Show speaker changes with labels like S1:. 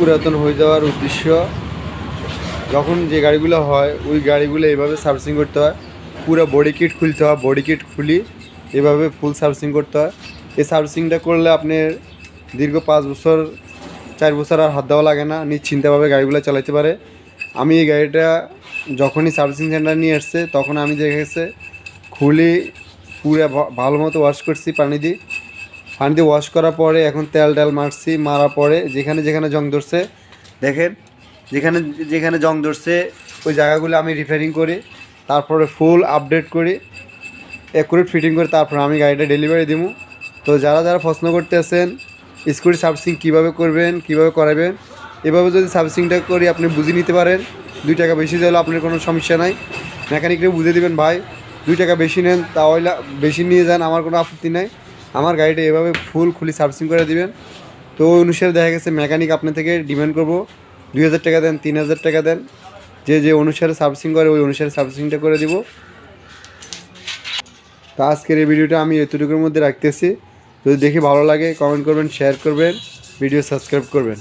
S1: পুরাতন হয়ে যাওয়ার উদ্দেশ্য, যখন যে গাড়িগুলো হয়, ওই গাড়িগুলো এইভাবে সার্ভিসিং করতে হয়। পুরো বডি কিট খুলতে হয় বডি কিট খুলি, এভাবে ফুল সার্ভিসিং করতে হয়। এই সার্ভিসিংটা করলে আপনার দীর্ঘ পাঁচ বছর, চার বছর আর হাত দেওয়া লাগে না নিশ্চিন্তভাবে গাড়িগুলো চালাতে পারে। আমি এই গাড়িটা যখনই সার্ভিসিং সেন্টার নিয়ে এসছে, তখন আমি দেখেছে, খুলি, পুরো ভালো মতো ওয়াশ করছি পানি দিয়ে। পানি দিয়ে ওয়াশ করার পরে এখন তেল টেল মারছি, মারার পরে যেখানে যেখানে জং ধরছে, দেখেন, যেখানে যেখানে জং ধরছে, ওই জায়গাগুলো আমি রিপেয়ারিং করি, তারপরে ফুল আপডেট করি অ্যাকুরেট ফিটিং করে তারপর আমি গাড়িটা ডেলিভারি দিব তো যারা যারা প্রশ্ন করতেছেন স্কুটি সার্ভিসিং কীভাবে করবেন, কীভাবে করাবেন, এভাবে যদি সার্ভিসিংটা করি আপনি বুঝে নিতে পারেন, দুই টাকা বেশি দিলে আপনার কোনো সমস্যা নাই। মেকানিককে বুঝে দিবেন, ভাই, দুই টাকা বেশি নেন, তাহলে বেশি নিয়ে যান, আমার কোনো আপত্তি নাই। আমার গাড়িটা এভাবে ফুল খুলি সার্ভিসিং করে দিবেন। তো ওই অনুসারে দেখা গেছে মেকানিক আপনার থেকে ডিমান্ড করব। দুই হাজার টাকা দেন, তিন হাজার টাকা দেন। যে যে অনুসারে সার্ভিসিং করে, ওই অনুসারে সার্ভিসিংটা করে দিব। তো আজকের এই ভিডিওটা আমি এতটুকুর মধ্যে রাখতেছি। যদি দেখে ভালো লাগে কমেন্ট করবেন শেয়ার করবেন ভিডিও সাবস্ক্রাইব করবেন।